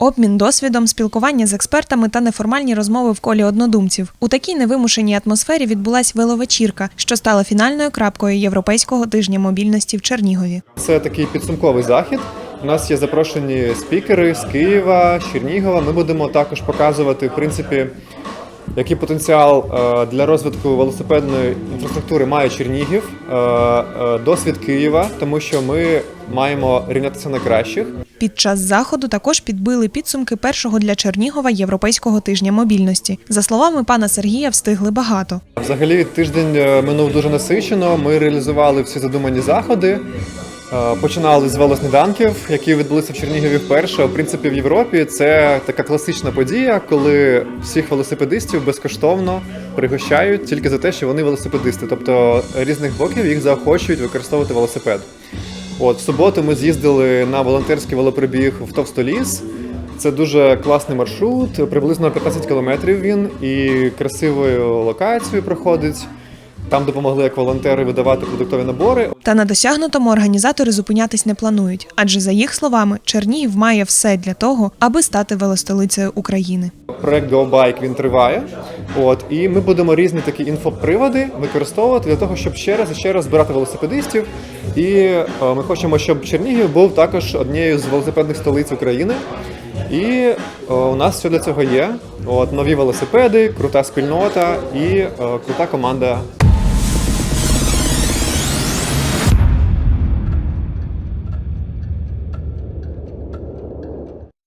Обмін досвідом, спілкування з експертами та неформальні розмови в колі однодумців. У такій невимушеній атмосфері відбулась веловечірка, що стала фінальною крапкою Європейського тижня мобільності в Чернігові. Це такий підсумковий захід. У нас є запрошені спікери з Києва, Чернігова. Ми будемо також показувати, в принципі, який потенціал е, для розвитку велосипедної інфраструктури має Чернігів, е, е, досвід Києва, тому що ми маємо рівнятися на кращих. Під час заходу також підбили підсумки першого для Чернігова Європейського тижня мобільності. За словами пана Сергія, встигли багато. Взагалі тиждень е, минув дуже насичено. Ми реалізували всі задумані заходи. Е, Починали з велосніданків, які відбулися в Чернігові вперше. В принципі, в Європі це така класична подія, коли всіх велосипедистів безкоштовно пригощають тільки за те, що вони велосипедисти. Тобто різних боків їх заохочують використовувати велосипед. От в суботу ми з'їздили на волонтерський велопробіг в Товстоліс. Це дуже класний маршрут, приблизно 15 кілометрів він і красивою локацією проходить. Там допомогли як волонтери видавати продуктові набори. Та на досягнутому організатори зупинятись не планують, адже за їх словами, Чернігів має все для того, аби стати велостолицею України. Проект GoBike він триває. От і ми будемо різні такі інфоприводи використовувати для того, щоб ще раз і ще раз збирати велосипедистів. І е, ми хочемо, щоб Чернігів був також однією з велосипедних столиць України. І е, у нас все для цього є. От нові велосипеди, крута спільнота і е, крута команда